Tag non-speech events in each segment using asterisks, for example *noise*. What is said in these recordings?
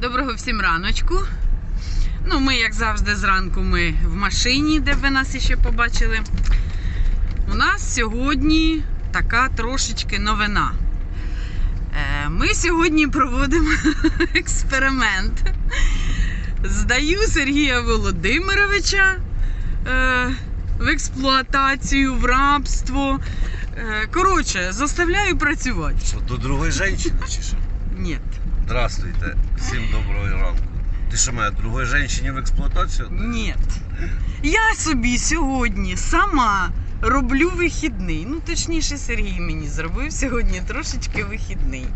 Доброго всім раночку. Ну, ми, як завжди, зранку ми в машині, де ви нас іще побачили. У нас сьогодні така трошечки новина. Е, Ми сьогодні проводимо *laughs* експеримент. Здаю Сергія Володимировича е, в експлуатацію, в рабство. Е, Коротше, заставляю працювати. Що, до другої жінки чи що? Ні. Здравствуйте, всім доброго ранку. Ти що мене другої жінки в експлуатацію? Ні. Я собі сьогодні сама роблю вихідний. Ну, точніше, Сергій мені зробив сьогодні трошечки вихідний.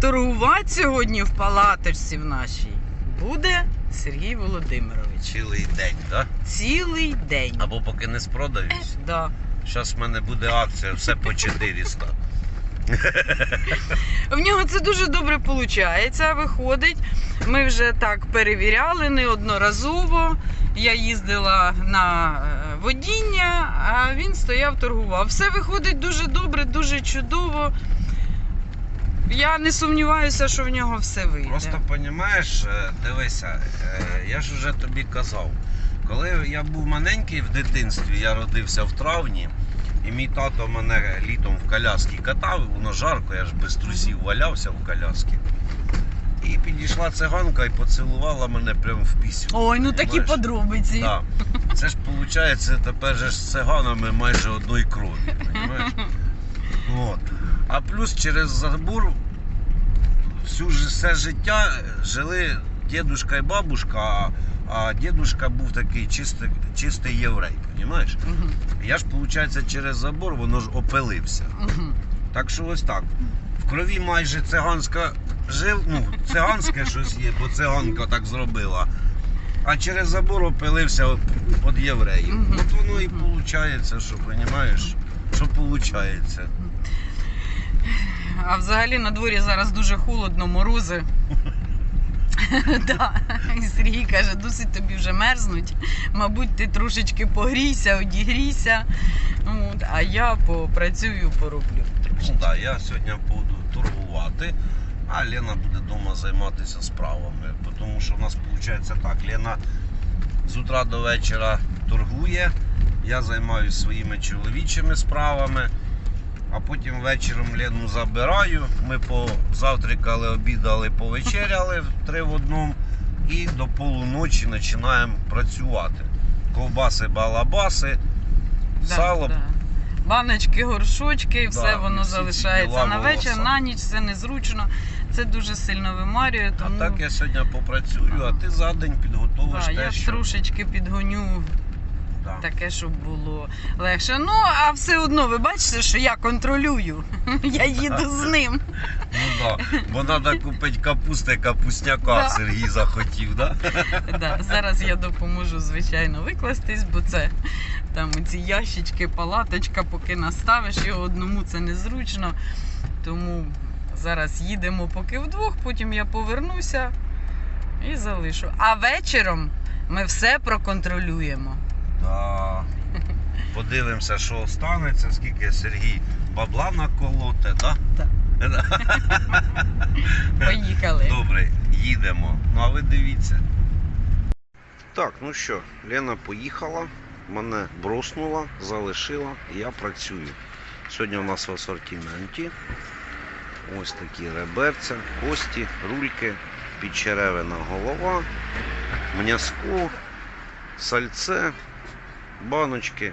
Торгувати сьогодні в палаточці в нашій буде Сергій Володимирович. Цілий день, так? Цілий день. Або поки не спродаюсь. Да. Зараз в мене буде акція, все по 400. В нього це дуже добре виходить, виходить. Ми вже так перевіряли неодноразово. Я їздила на е, водіння, а він стояв, торгував. Все виходить дуже добре, дуже чудово. Я не сумніваюся, що в нього все вийде. Просто розумієш, дивися, е, я ж вже тобі казав, коли я був маленький в дитинстві, я родився в травні, і мій тато мене літом в коляскі катав, воно жарко, я ж без трусів валявся в коляскі. І підійшла циганка і поцілувала мене прямо в пісню. Ой, ну такі подробиці. Так. Це ж виходить, тепер же з циганами майже одної крові. Розумієш? От. А плюс через забор всю ж- все життя жили дідушка і бабушка, а, а дідушка був такий чистий, чистий єврей, розумієш? Мгм, Я ж, виходить, через забор воно ж опилився. мгм. Так що ось так. В крові майже циганська жил, ну, циганське щось є, бо циганка так зробила. А через забор опилився від євреїв. Мгм. От воно і виходить, що розумієш, що виходить. А взагалі на дворі зараз дуже холодно, морози. *laughs* Да. І Сергій каже, досить тобі вже мерзнуть. Мабуть, ти трошечки погрійся, одігрійся. А я попрацюю, пороблю. Ну, да, я сьогодні буду торгувати, а Лена буде вдома займатися справами. Тому що в нас виходить так, Лена з утра до вечора торгує, я займаюся своїми чоловічими справами, а потім вечором Лену забираю. Ми позавтракали, обідали, повечеряли в три в одному і до полуночі починаємо працювати. Ковбаси, балабаси, Да, сало. да. Баночки, горшочки, і все Да, воно залишається на вечір, волоса. на ніч це незручно. Це дуже сильно вимарює. Тому А так я сьогодні попрацюю, а ти за день підготовиш да, те, я що трошечки підгоню Да. таке, щоб було легше. Ну, а все одно, ви бачите, що я контролюю. *laughs* Я їду з ним. Ну да. Бо треба купити капусти, капусняка Да. Сергій захотів, да? Да, зараз я допоможу, звичайно, викластись, бо це там ці ящички, палаточка, поки наставиш його одному, це незручно. Тому зараз їдемо поки вдвох, потім я повернуся і залишу. А вечором ми все проконтролюємо. Да. Подивимося, що станеться, скільки Сергій бабла наколоте, да? Так. *laughs* Поїхали. Добре, їдемо. Ну а ви дивіться. Так, ну що, Лена поїхала, мене броснула, залишила, я працюю. Сьогодні у нас в асортименті ось такі реберця, кості, рульки, підчеревина голова, м'язко, сальце, баночки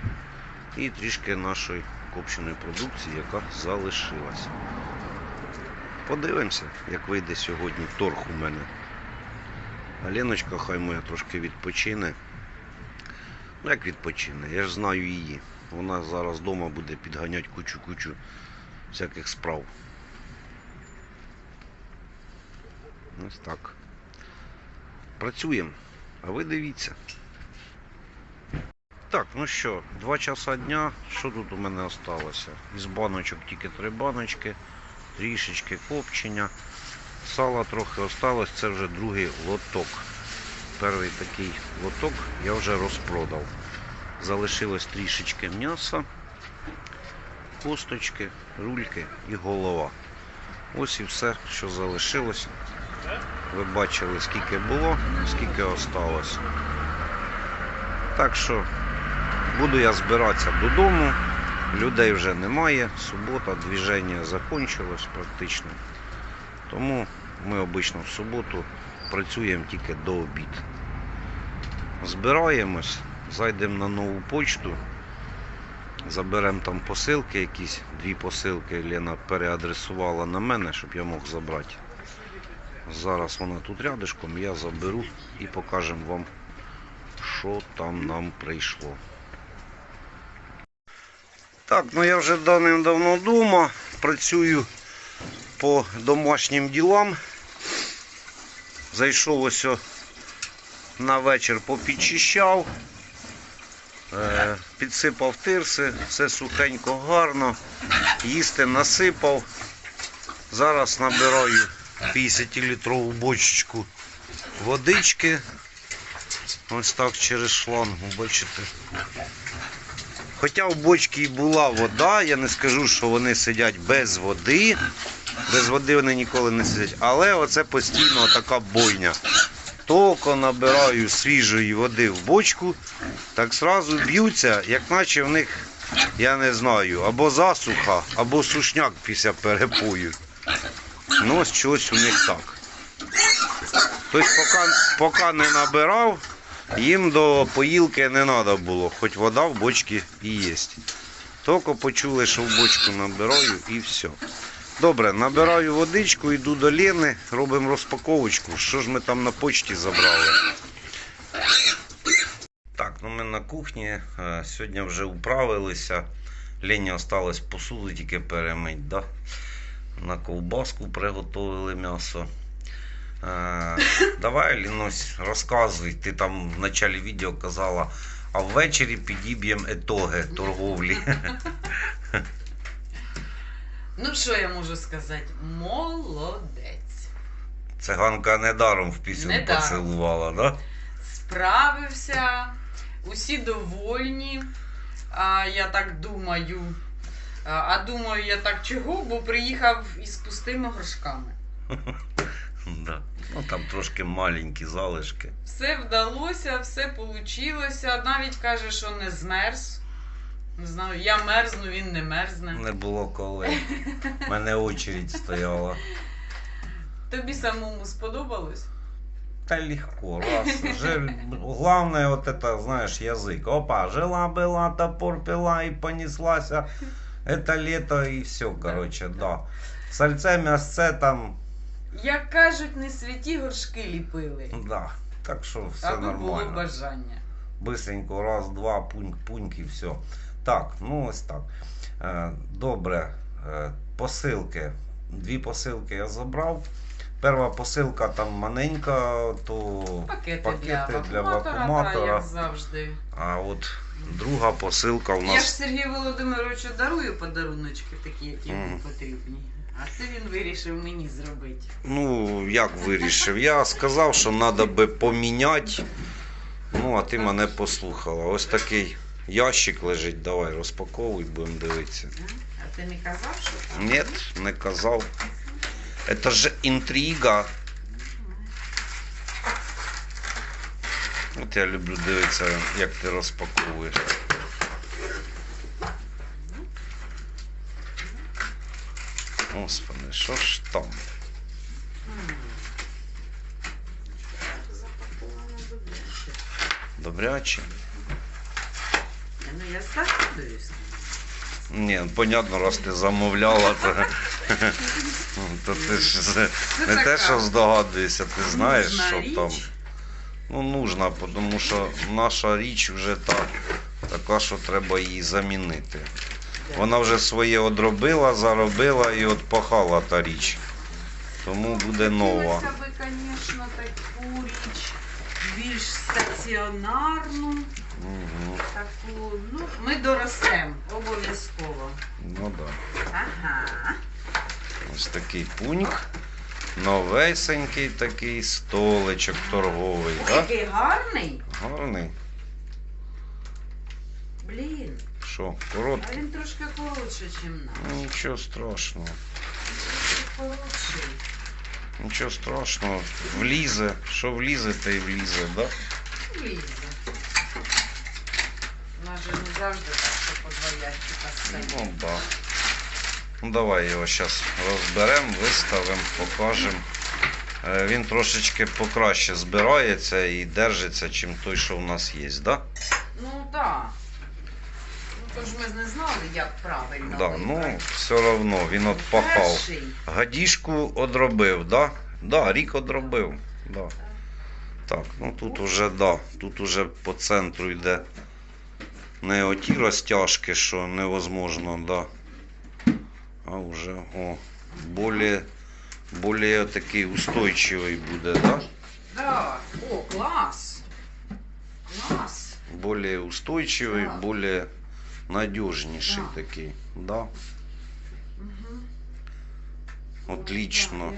і трішки нашої копченої продукції, яка залишилась. Подивимося, як вийде сьогодні торг у мене. А Леночка хай моя трошки відпочине. Ну як відпочине, я ж знаю її. Вона зараз вдома буде підганяти кучу-кучу всяких справ. Ось так. Працюємо. А ви дивіться. Так, ну що, два часа дня. Що тут у мене осталося? Із баночок тільки три баночки, трішечки копчення. Сала трохи осталось, це вже другий лоток. Перший такий лоток я вже розпродав. Залишилось трішечки м'яса, косточки, рульки і голова. Ось і все, що залишилось. Ви бачили, скільки було, скільки осталось. Так що буду я збиратися додому. Людей вже немає. Субота, движення закінчилось практично. Тому ми обично в суботу працюємо тільки до обід. Збираємось, зайдемо на нову почту, заберемо там посилки якісь, дві посилки Лена переадресувала на мене, щоб я мог забрати. Зараз вона тут рядышком, я заберу і покажемо вам, що там нам прийшло. Так, ну я вже давним-давно вдома, працюю по домашнім ділам. Зайшов ось на вечір попідчищав, е, підсипав тирси, все сухенько, гарно, їсти насипав. Зараз набираю 50-літрову бочечку водички. Ось так через шлангу, бачите. Хоча в бочці і була вода, я не скажу, що вони сидять без води. Без води вони ніколи не сидять. Але оце постійно така бойня. Тільки набираю свіжої води в бочку, так зразу б'ються, як наче в них, я не знаю, або засуха, або сушняк після перепою. Ну, ось щось у них так. Тобто, поки, поки не набирав, їм до поїлки не треба було, хоч вода в бочці і є. Тільки почули, що в бочку набираю і все. Добре, набираю водичку, йду до Лени, робимо розпаковочку. Що ж ми там на почті забрали? Так, ну ми на кухні. е, Сьогодні вже управилися. Лені осталось посуду тільки перемить. Да? На ковбаску приготували м'ясо. Е, давай, Лінусь, розказуй. Ти там в началі відео казала, а ввечері підіб'ємо етоги торговлі. Ну, що я можу сказати? Молодець. Циганка недаром в пісню Недаром. поцілувала, да? Справився, усі довольні. А, я так думаю. А, а думаю, я так чого, бо приїхав із пустими горшками. Да. Ну там трошки маленькі залишки. Все вдалося, все вийшло. Навіть каже, що не змерз. Не знаю, я мерзну, він не мерзне. Не було коли. У мене очередь стояла. Тобі самому сподобалось? Та легко, раз. Же, главное вот это, знаешь, язык. Опа, жила-была, топор пила и понеслася. Это лето и все, короче, да. Сальце, мясце там, як кажуть, не святі горшки ліпили. да. Так що все Аби було нормально. бажання. Быстренько, раз, два, пуньк, пуньк і все. Так, ну ось так. Е, Добре, е, посилки. Дві посилки я забрав. Перша посилка там маленька, то Пакети, Пакети для для вакууматора. Та, як завжди. а от друга посилка у Я ж. Сергію Володимировичу дарую подаруночки такі, які Мгм. потрібні. А це він вирішив мені зробити. Ну, як вирішив? Я сказав, що треба би поміняти. Ну, а ти мене послухала. Ось такий ящик лежить. Давай розпаковуй, будемо дивитися. А ти не казав, що там? Нет, не казав. Это же інтрига. От я люблю дивитися, як ти розпаковуєш. Господи, що ж там? Добряче. Добряче? Ну я так дивлюсь. Ні, ну, понятно, раз ти замовляла, то, то ти ж не те, що здогадуєшся, ти знаєш, що там. Ну, нужна, тому що наша річ вже та, така, що треба її замінити. Вона вже своє одробила, заробила і от пахала та річ. Тому буде нова. Хотілося би, звісно, таку річ більш стаціонарну, Угу. таку, ну, ми доростемо обов'язково. Ну так. Да. Ага. Ось такий пуньк. Новесенький такий столичок торговий. Да? Такий гарний. Гарний. Блін, Що, а він трошки коротше, ніж наш. Нічого страшного. Трошки. Нічого страшного, влізе. Що влізе, те й влізе, да? Лізе. У нас же не завжди так, що по два ящика стоїть. Ну да. Ну давай його зараз розберемо, виставимо, покажемо. Е, Він трошечки покраще збирається і держиться, чим той, що в нас є, да? Ну так. Ну то ж ми не знали, як правильно. Да, ну, все одно, він от пахав. Перший. Гадішку одробив, да? Да, рік одробив. Да. Так, ну тут уже, да, тут уже по центру йде не оті розтяжки, що невозможно, да. А вже, о, более, более такий устойчивий буде, да? Да. О, клас. Клас. Более устойчивий, Так. более надіжніший Так. такий, да? Угу. Отлично.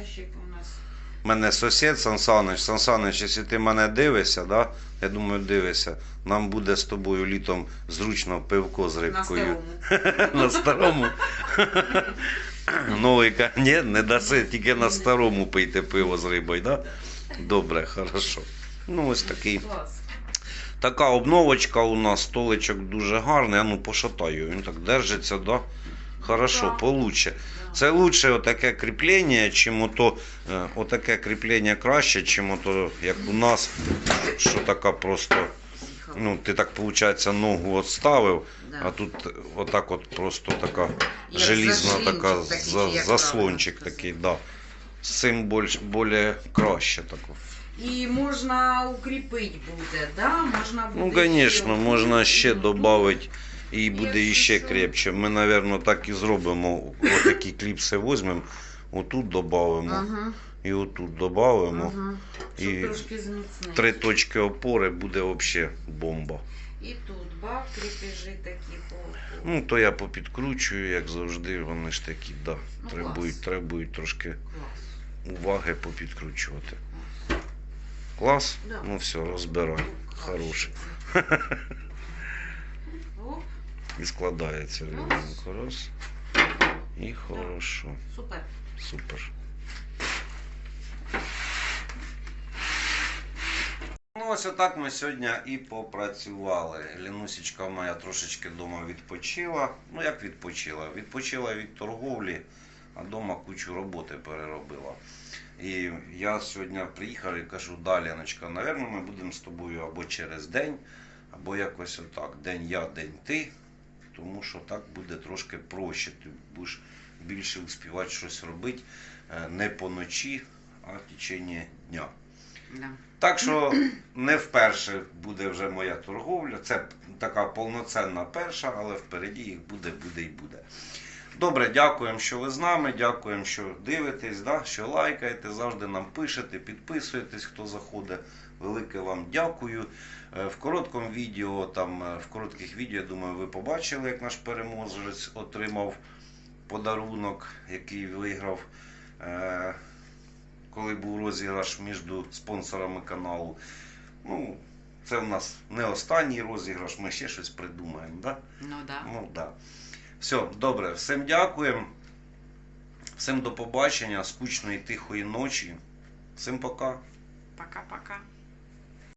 У мене сусід Сан Санич, Сан Санич, якщо ти мене дивишся, да? я думаю, дивишся, нам буде з тобою літом зручно пивко з рибкою. *laughs* На старому. Новий ні, не даси, тільки на старому пийте пиво з рибою, да? Добре, хорошо. Ну, ось такий. Така обновочка у нас, столичок дуже гарний, а ну пошатаю, він так держиться, да? Хорошо, Да. получше. Це лучше отаке кріплення, чим ото, е, отаке кріплення краще, чим ото, як у нас, що така просто, ну, ти так, виходить, ногу отставив, Да. а тут отак от просто така Як желізна така такий, за, заслончик такий, да. З цим більш, більш краще тако. І можна укріпити буде, да? Можна буде Ну, ще звісно, можна ще додати. І буде іще що. крепче. Ми, мабуть, так і зробимо. Отакі кліпси візьмемо, отут додамо. Ага, І отут додамо. ага. І. Три точки опори буде взагалі бомба. І тут бак, кріпежі такі по. Ну, то я попідкручую, як завжди, вони ж такі, да, Ну, требують, клас. требують трошки Клас. уваги попідкручувати. Клас? Да. Ну все, розбирай. Хороший. Оп, І складається рівненько. Раз. І хорошо. супер. Супер. Ну, ось отак ми сьогодні і попрацювали. Лінусічка моя трошечки вдома відпочила. Ну, як відпочила? Відпочила від торговлі, а вдома кучу роботи переробила. І я сьогодні приїхав і кажу, да, Леночка, напевно, ми будемо з тобою або через день, або якось отак. День я, день ти. Тому що так буде трошки проще. Ти будеш більше успівати щось робити е, не по ночі, а в течение дня. Да. Так що не вперше буде вже моя торговля. Це така повноцінна перша, але впереді їх буде, буде і буде. Добре, дякуємо, що ви з нами. Дякуємо, що дивитесь, да? що лайкаєте, завжди нам пишете, підписуєтесь, хто заходить. Велике вам дякую. Е, В короткому відео, там, е, в коротких відео, я думаю, ви побачили, як наш переможець отримав подарунок, який виграв. Е, коли був розіграш між спонсорами каналу. Ну, це в нас не останній розіграш, ми ще щось придумаємо. Да? Ну да. Ну, да. Все, добре, всім дякуємо. Всім до побачення, скучної тихої ночі. Всім пока. Пока-пока.